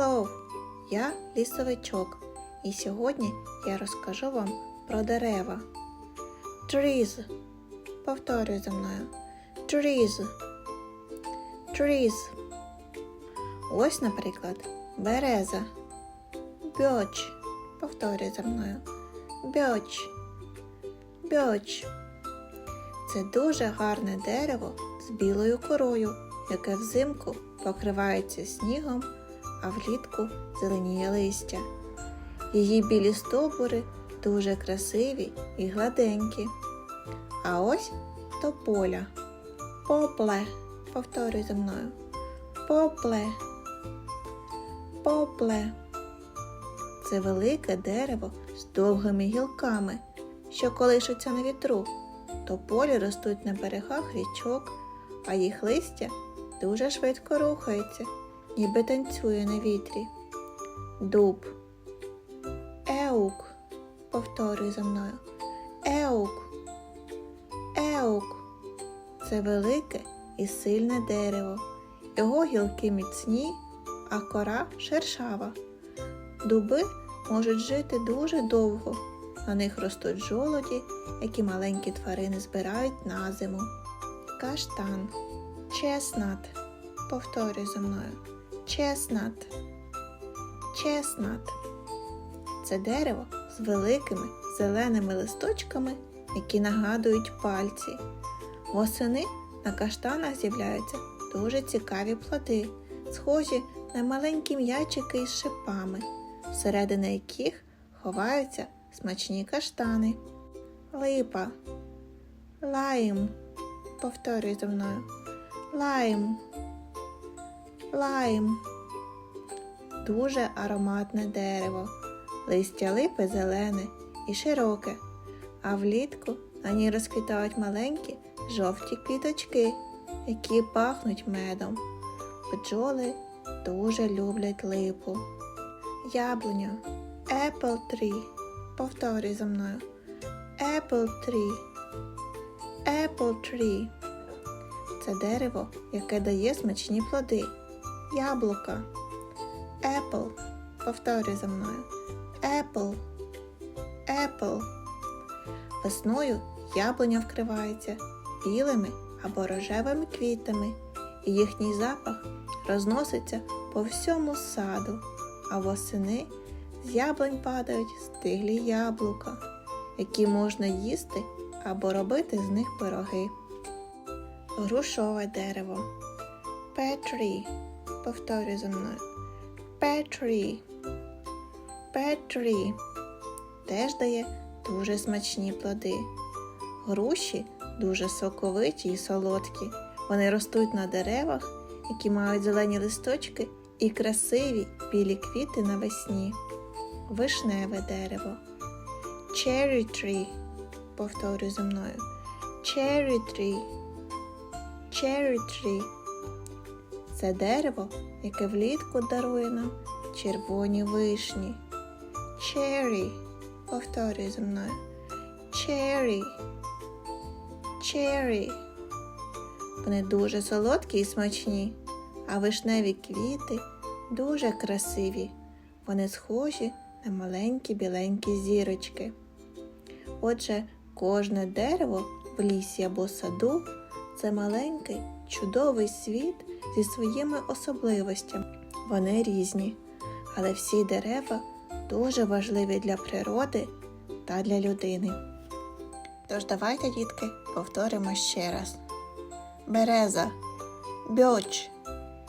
Hello! Я лісовичок, і сьогодні я розкажу вам про дерева. Trees. Повторюй за мною. Trees. Trees. Ось, наприклад, береза. Birch. Повторюй за мною. Birch. Birch. Це дуже гарне дерево з білою корою, яке взимку покривається снігом, а влітку зеленіє листя. Її білі стовбури дуже красиві і гладенькі. А ось тополя. Попле. Повторюй за мною. Попле. Попле. Це велике дерево з довгими гілками, що колишуться на вітру. Тополі ростуть на берегах річок, а їх листя дуже швидко рухається, ніби танцює на вітрі. Дуб. Еук. Повторюй за мною. Еук. Еук. Це велике і сильне дерево. Його гілки міцні, а кора шершава. Дуби можуть жити дуже довго. На них ростуть жолоді, які маленькі тварини збирають на зиму. Каштан. Чеснат. Повторюй за мною. Чеснат. Чеснат. Це дерево з великими зеленими листочками, які нагадують пальці. Восени на каштанах з'являються дуже цікаві плоди, схожі на маленькі м'ячики із шипами, всередини яких ховаються смачні каштани. Липа. Лайм. Повторюй за мною. Лайм. Лайм. Дуже ароматне дерево. Листя липи зелене і широке, а влітку на ній розквітають маленькі жовті квіточки, які пахнуть медом. Бджоли дуже люблять липу. Яблуня. Apple tree. Повторюй за мною. Apple tree. Apple tree. Це дерево, яке дає смачні плоди. Яблука. Apple. Повторюй за мною. Apple. Apple. Весною яблуня вкривається білими або рожевими квітами, і їхній запах розноситься по всьому саду, а восени з яблунь падають стиглі яблука, які можна їсти або робити з них пироги. Грушове дерево. Петрі. Повторюй за мною. Петрі. Петрі. Теж дає дуже смачні плоди. Груші дуже соковиті і солодкі. Вони ростуть на деревах, які мають зелені листочки і красиві білі квіти навесні. Вишневе дерево. Cherry tree. Повторюй за мною. Cherry tree. Cherry tree. Це дерево, яке влітку дарує нам червоні вишні. Cherry. Повторюй за мною. Cherry. Cherry. Вони дуже солодкі і смачні, а вишневі квіти дуже красиві. Вони схожі на маленькі біленькі зірочки. Отже, кожне дерево в лісі або саду це маленький чудовий світ зі своїми особливостями. Вони різні, але всі дерева дуже важливі для природи та для людини. Тож давайте, дітки, повторимо ще раз. Береза, бьоч.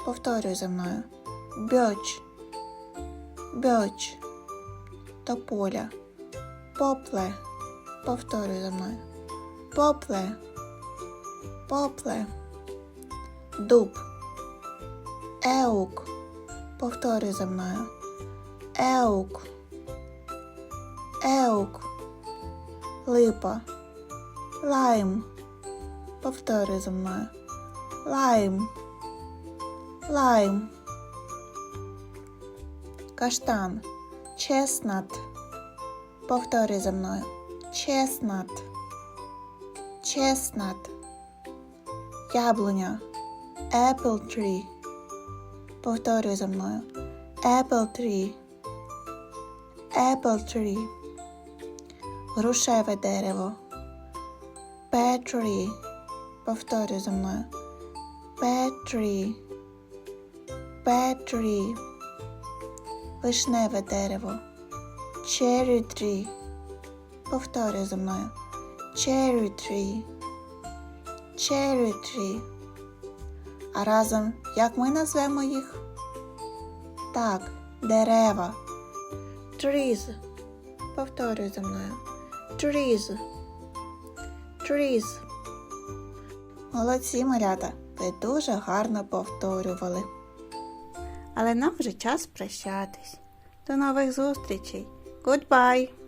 Повторюй за мною. Бьоч. Бьоч. Тополя. Попле. Повторюй за мною. Попле. Попле. Дуб. Еук. Повторюй за мною. Еук. Еук. Липа. Лайм. Повторюй за мною. Лайм. Лайм. Каштан. Чеснат. Повторюй за мною. Чеснат. Чеснат. Яблуня. Apple tree. Повторюй за мною. Apple tree. Apple tree. Грушеве дерево. Pear tree. Повторюй за мною. Pear tree. Вишневе дерево. Cherry tree. Повторюй за мною. Cherry tree. Cherry tree. А разом як ми назвемо їх? Так, дерева. Trees. Повторюй за мною. Trees. Trees. Молодці, малята. Ви дуже гарно повторювали. Але нам вже час прощатись. До нових зустрічей. Goodbye!